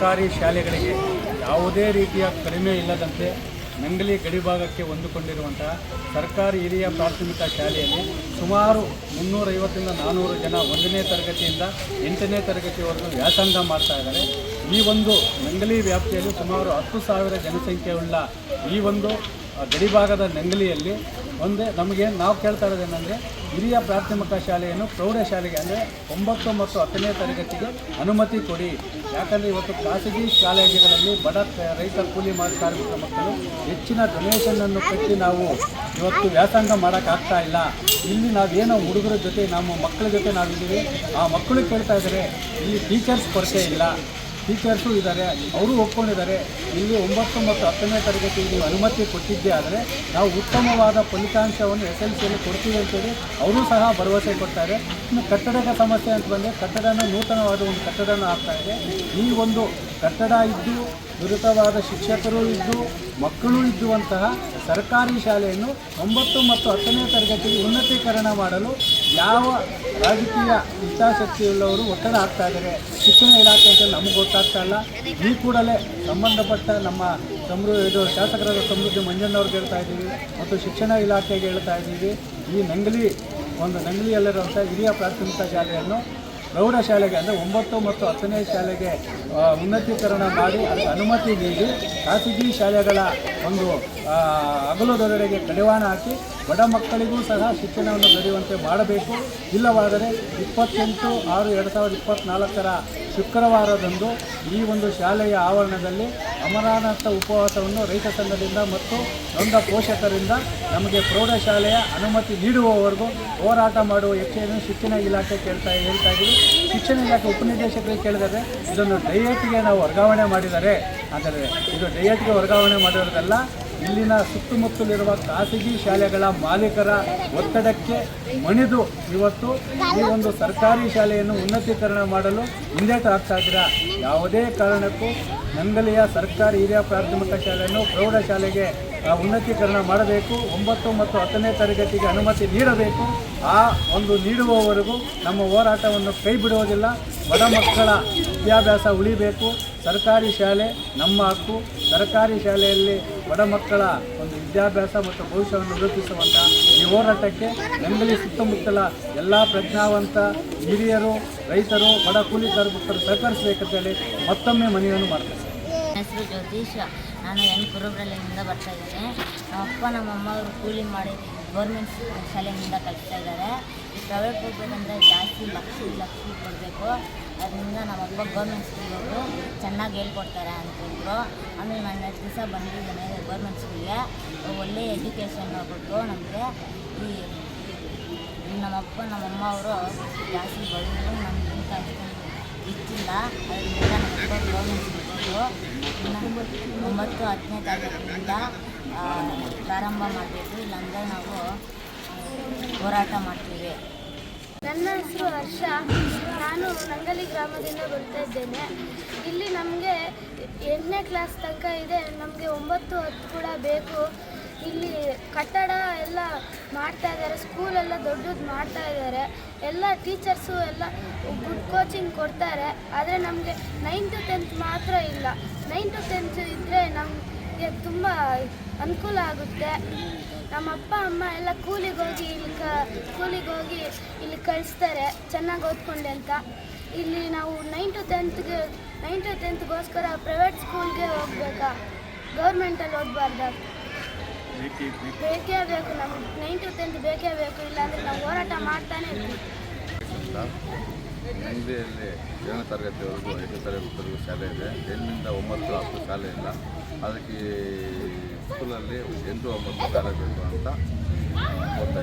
ಸರ್ಕಾರಿ ಶಾಲೆಗಳಿಗೆ ಯಾವುದೇ ರೀತಿಯ ಕಡಿಮೆ ಇಲ್ಲದಂತೆ ನಂಗಲಿ ಗಡಿಭಾಗಕ್ಕೆ ಹೊಂದಿಕೊಂಡಿರುವಂತಹ ಸರ್ಕಾರಿ ಹಿರಿಯ ಪ್ರಾಥಮಿಕ ಶಾಲೆಯಲ್ಲಿ ಸುಮಾರು ಮುನ್ನೂರೈವತ್ತರಿಂದ ನಾನ್ನೂರು ಜನ ಒಂದನೇ ತರಗತಿಯಿಂದ ಎಂಟನೇ ತರಗತಿವರೆಗೂ ವ್ಯಾಸಂಗ ಮಾಡ್ತಾ ಇದ್ದಾರೆ. ಈ ಒಂದು ನಂಗಲಿ ವ್ಯಾಪ್ತಿಯಲ್ಲಿ ಸುಮಾರು ಹತ್ತು ಸಾವಿರ ಜನಸಂಖ್ಯೆಯುಳ್ಳ ಈ ಒಂದು ಗಡಿಭಾಗದ ನಂಗಲಿಯಲ್ಲಿ ಒಂದೇ ನಮಗೆ ನಾವು ಕೇಳ್ತಾ ಇರೋದೇನೆಂದರೆ ಹಿರಿಯ ಪ್ರಾಥಮಿಕ ಶಾಲೆಯನ್ನು ಪ್ರೌಢಶಾಲೆಗೆ ಅಂದರೆ ಒಂಬತ್ತು ಮತ್ತು ಹತ್ತನೇ ತರಗತಿಗೆ ಅನುಮತಿ ಕೊಡಿ. ಯಾಕಂದರೆ ಇವತ್ತು ಖಾಸಗಿ ಶಾಲೆಗಳಲ್ಲಿ ಬಡ ರೈತ ಕೂಲಿ ಮಾಡಿ ಕಾರ್ಮಿಕರ ಮಕ್ಕಳು ಹೆಚ್ಚಿನ ಡೊನೇಷನನ್ನು ಕಟ್ಟಿ ನಾವು ಇವತ್ತು ವ್ಯಾಸಂಗ ಮಾಡೋಕ್ಕಾಗ್ತಾ ಇಲ್ಲ. ಇಲ್ಲಿ ನಾವೇನೋ ಹುಡುಗರ ಜೊತೆ, ನಮ್ಮ ಮಕ್ಕಳ ಜೊತೆ ನಾವಿದ್ದೀವಿ. ಆ ಮಕ್ಕಳು ಕೇಳ್ತಾ ಇದ್ದಾರೆ, ಇಲ್ಲಿ ಟೀಚರ್ಸ್ ಕೊರತೆ ಇಲ್ಲ. ಟೀಚರ್ಸು ಇದ್ದಾರೆ, ಅವರು ಒಪ್ಕೊಂಡಿದ್ದಾರೆ. ಇಲ್ಲಿ ಒಂಬತ್ತು ಮತ್ತು ಹತ್ತನೇ ತರಗತಿಗೆ ಅನುಮತಿ ಕೊಟ್ಟಿದ್ದೇ ಆದರೆ ನಾವು ಉತ್ತಮವಾದ ಫಲಿತಾಂಶವನ್ನು ಎಸ್ ಎಲ್ ಸಿಯಲ್ಲಿ ಕೊಡ್ತೀವಿ ಅಂತೇಳಿ ಅವರು ಸಹ ಭರವಸೆ ಕೊಡ್ತಾರೆ. ಇನ್ನು ಕಟ್ಟಡದ ಸಮಸ್ಯೆ ಅಂತ ಬಂದರೆ ಕಟ್ಟಡನ ನೂತನವಾದ ಒಂದು ಕಟ್ಟಡನ ಆಗ್ತಾ ಇದೆ. ಈ ಒಂದು ಕಟ್ಟಡ ಇದ್ದು ನುರಿತವಾದ ಶಿಕ್ಷಕರು ಇದ್ದು, ಮಕ್ಕಳು ಇದ್ದುವಂತಹ ಸರ್ಕಾರಿ ಶಾಲೆಯನ್ನು ಒಂಬತ್ತು ಮತ್ತು ಹತ್ತನೇ ತರಗತಿಗೆ ಉನ್ನತೀಕರಣ ಮಾಡಲು ಯಾವ ರಾಜಕೀಯ ಹಿತಾಸಕ್ತಿಯುಳ್ಳವರು ಒತ್ತಡ ಆಗ್ತಾ ಇದ್ದಾರೆ? ಶಿಕ್ಷಣ ಇಲಾಖೆ ಅಂತ ನಮಗೆ ಗೊತ್ತಾಗ್ತಾ ಇಲ್ಲ. ಈ ಕೂಡಲೇ ಸಂಬಂಧಪಟ್ಟ ನಮ್ಮ ಸಮೃ ಇದು ಶಾಸಕರಾದ ಸಮೃದ್ಧಿ ಮಂಜಣ್ಣವ್ರಿಗೆ ಹೇಳ್ತಾ ಇದ್ದೀವಿ ಮತ್ತು ಶಿಕ್ಷಣ ಇಲಾಖೆಗೆ ಹೇಳ್ತಾ ಇದ್ದೀವಿ. ಈ ನಂಗಲಿ, ಒಂದು ನಂಗಲಿಯಲ್ಲಿರುವಂಥ ಹಿರಿಯ ಪ್ರಾಥಮಿಕ ಶಾಲೆಯನ್ನು ಪ್ರೌಢಶಾಲೆಗೆ ಅಂದರೆ ಒಂಬತ್ತು ಮತ್ತು ಹತ್ತನೇ ಶಾಲೆಗೆ ಉನ್ನತೀಕರಣ ಮಾಡಿ ಅದಕ್ಕೆ ಅನುಮತಿ ನೀಡಿ ಖಾಸಗಿ ಶಾಲೆಗಳ ಒಂದು ಹಗಲು ಕಡಿವಾಣ ಹಾಕಿ ಬಡ ಮಕ್ಕಳಿಗೂ ಸಹ ಶಿಕ್ಷಣವನ್ನು ದೊರೆಯುವಂತೆ ಮಾಡಬೇಕು. ಇಲ್ಲವಾದರೆ ಇಪ್ಪತ್ತೆಂಟು ಆರು ಎರಡು ಸಾವಿರದ ಇಪ್ಪತ್ತ್ನಾಲ್ಕರ ಶುಕ್ರವಾರದಂದು ಈ ಒಂದು ಶಾಲೆಯ ಆವರಣದಲ್ಲಿ ಅಮರನಾಥ ಉಪವಾಸವನ್ನು ರೈತ ಸಂಘದಿಂದ ಮತ್ತು ನೊಂದ ಪೋಷಕರಿಂದ ನಮಗೆ ಪ್ರೌಢಶಾಲೆಯ ಅನುಮತಿ ನೀಡುವವರೆಗೂ ಹೋರಾಟ ಮಾಡುವ ಹೆಚ್ಚೆಯನ್ನು ಶಿಕ್ಷಣ ಇಲಾಖೆ ಕೇಳ್ತಾ ಹೇಳ್ತಾ ಇದ್ದೀವಿ. ಶಿಕ್ಷಣ ಇಲಾಖೆ ಉಪನಿರ್ದೇಶಕರಿಗೆ ಕೇಳಿದರೆ ಇದನ್ನು ಡಯಟ್ಗೆ ನಾವು ವರ್ಗಾವಣೆ ಮಾಡಿದರೆ, ಆದರೆ ಇದು ಡಯಟ್ಗೆ ವರ್ಗಾವಣೆ ಮಾಡಿರೋದಲ್ಲ ಇಲ್ಲಿನ ಸುತ್ತಮುತ್ತಲಿರುವ ಖಾಸಗಿ ಶಾಲೆಗಳ ಮಾಲೀಕರ ಒತ್ತಡಕ್ಕೆ ಮಣಿದು ಇವತ್ತು ಈ ಒಂದು ಸರ್ಕಾರಿ ಶಾಲೆಯನ್ನು ಉನ್ನತೀಕರಣ ಮಾಡಲು ಹಿಂದೇಟು ಹಾಕ್ತಾ ಇದ್ದೀರಾ? ಯಾವುದೇ ಕಾರಣಕ್ಕೂ ನಂಗಲಿಯ ಸರ್ಕಾರಿ ಹಿರಿಯ ಪ್ರಾಥಮಿಕ ಶಾಲೆಯನ್ನು ಪ್ರೌಢಶಾಲೆಗೆ ಉನ್ನತೀಕರಣ ಮಾಡಬೇಕು. ಒಂಬತ್ತು ಮತ್ತು ಹತ್ತನೇ ತರಗತಿಗೆ ಅನುಮತಿ ನೀಡಬೇಕು. ಆ ಒಂದು ನೀಡುವವರೆಗೂ ನಮ್ಮ ಹೋರಾಟವನ್ನು ಕೈ ಬಿಡುವುದಿಲ್ಲ. ಬಡ ಮಕ್ಕಳ ವಿದ್ಯಾಭ್ಯಾಸ ಉಳಿಬೇಕು. ಸರ್ಕಾರಿ ಶಾಲೆ ನಮ್ಮ ಹಕ್ಕು. ಸರ್ಕಾರಿ ಶಾಲೆಯಲ್ಲಿ ಬಡ ಮಕ್ಕಳ ಒಂದು ವಿದ್ಯಾಭ್ಯಾಸ ಮತ್ತು ಭವಿಷ್ಯವನ್ನು ರೂಪಿಸುವಂಥ ಈ ಹೋರಾಟಕ್ಕೆ ಬೆಂಗಳಿ ಸುತ್ತಮುತ್ತಲ ಎಲ್ಲ ಪ್ರಜ್ಞಾವಂತ ಹಿರಿಯರು, ರೈತರು, ಬಡ ಕೂಲಿ ಕಾರ್ಮಿಕರು ಸಹಕರಿಸಬೇಕಂತೇಳಿ ಮತ್ತೊಮ್ಮೆ ಮನೆಯನ್ನು ಮಾಡ್ತಾರೆ ಹೆಸರು ಜ್ಯೋತಿಷ್. ನಾನು ಎನ್ ಕುರುಬ್ರಲ್ಲಿಂದ ಬರ್ತಾ ಇದ್ದೇನೆ. ನಮ್ಮ ಅಪ್ಪ, ನಮ್ಮ ಅಮ್ಮ ಅವರು ಕೂಲಿ ಮಾಡಿ ಗೌರ್ಮೆಂಟ್ ಶಾಲೆಯಿಂದ ಕಲಿಸ್ತಾ ಇದ್ದಾರೆ. ಪ್ರೈವೇಟ್ ಹೋಗ್ಬೇಕಂದ್ರೆ ಜಾಸ್ತಿ ಲಕ್ಷ ಲಕ್ಷ ಕೊಡಬೇಕು. ಅದರಿಂದ ನಮ್ಮ ಅಪ್ಪ ಗೌರ್ಮೆಂಟ್ ಸ್ಕೂಲವರು ಚೆನ್ನಾಗಿ ಹೇಳ್ಕೊಡ್ತಾರೆ ಅಂತಿದ್ರು ಆಮೇಲೆ ನಾನು ನೆಕ್ಸ್ಟ್ ದಿವಸ ಬಂದಿದ್ದೇನೆ ಗೌರ್ಮೆಂಟ್ ಸ್ಕೂಲ್ಗೆ. ಒಳ್ಳೆಯ ಎಜುಕೇಷನ್ ಕೊಟ್ಟರು ನಮಗೆ ಈ ನಮ್ಮಪ್ಪ ನಮ್ಮಮ್ಮ ಅವರು ಜಾಸ್ತಿ ಬಡವರು ನಮ್ಗೆ ಅಷ್ಟೊಂದು ಇಚ್ಚಿಲ್ಲ ಅದರಿಂದ ನಮ್ಮಪ್ಪ ಗೌರ್ಮೆಂಟ್ ಸ್ಕೂಲ್ ಒಂಬತ್ತು, ಹತ್ತನೇ ತಾರೀಕಿನಿಂದ ಪ್ರಾರಂಭ ಮಾಡಬೇಕು. ಇಲ್ಲಾಂದರೆ ನಾವು ಹೋರಾಟ ಮಾಡ್ತೀವಿ. ನನ್ನ ಹೆಸರು ಹರ್ಷ. ನಾನು ನಂಗಲಿ ಗ್ರಾಮದಿಂದ ಬರ್ತಾ ಇದ್ದೇನೆ. ಇಲ್ಲಿ ನಮಗೆ ಎಂಟನೇ ಕ್ಲಾಸ್ ತನಕ ಇದೆ. ನಮಗೆ ಒಂಬತ್ತು ಹತ್ತು ಕೂಡ ಬೇಕು. ಇಲ್ಲಿ ಕಟ್ಟಡ ಎಲ್ಲ ಮಾಡ್ತಾ ಇದ್ದಾರೆ. ಸ್ಕೂಲೆಲ್ಲ ದೊಡ್ಡದು ಮಾಡ್ತಾ ಇದ್ದಾರೆ. ಎಲ್ಲ ಟೀಚರ್ಸು ಎಲ್ಲ ಗುಡ್ ಕೋಚಿಂಗ್ ಕೊಡ್ತಾರೆ. ಆದರೆ ನಮಗೆ ನೈನ್ ಟು ಟೆಂತ್ ಮಾತ್ರ ಇಲ್ಲ. ನೈನ್ ಟು ಟೆಂತ್ ಇದ್ದರೆ ನಮಗೆ ತುಂಬ ಅನುಕೂಲ ಆಗುತ್ತೆ. ನಮ್ಮ ಅಪ್ಪ ಅಮ್ಮ ಎಲ್ಲ ಕೂಲಿಗೆ ಹೋಗಿ ಇಲ್ಲಿ ಕ ಕೂಲಿಗೆ ಹೋಗಿ ಇಲ್ಲಿ ಕಳಿಸ್ತಾರೆ. ಚೆನ್ನಾಗಿ ಓದ್ಕೊಂಡೆ ಅಂತ. ಇಲ್ಲಿ ನಾವು ನೈನ್ ಟು ಟೆಂತ್ಗೆ ನೈನ್ ಟು ಟೆಂತ್ಗೋಸ್ಕರ ಪ್ರೈವೇಟ್ ಸ್ಕೂಲ್ಗೆ ಹೋಗ್ಬೇಕಾ? ಗೌರ್ಮೆಂಟಲ್ಲಿ ಓದಬಾರ್ದ. ಬೇಕೇ ಬೇಕು. ನಮ್ಗೆ. ನೈನ್ ಟು ಟೆಂತ್ ಬೇಕೇ ಬೇಕು. ಇಲ್ಲಾಂದರೆ ನಾವು ಹೋರಾಟ ಮಾಡ್ತಾನೆ ಇರ್ತೀವಿ. ಅಂತ ನಂದಿಯಲ್ಲಿ ಏಳನೇ ತರಗತಿವರೆಗೂ ಐದನೇ ತರಗತಿವರೆಗೂ ಶಾಲೆ ಇದೆ. ಎಂಟರಿಂದ ಒಂಬತ್ತು ಹತ್ತು ಶಾಲೆ ಇಲ್ಲ. ಅದಕ್ಕೆ ಸ್ಕೂಲಲ್ಲಿ ಎಂಟು ಒಂಬತ್ತು ಶಾಲೆ ಬೇಕು ಅಂತ ಓದ್ತಾ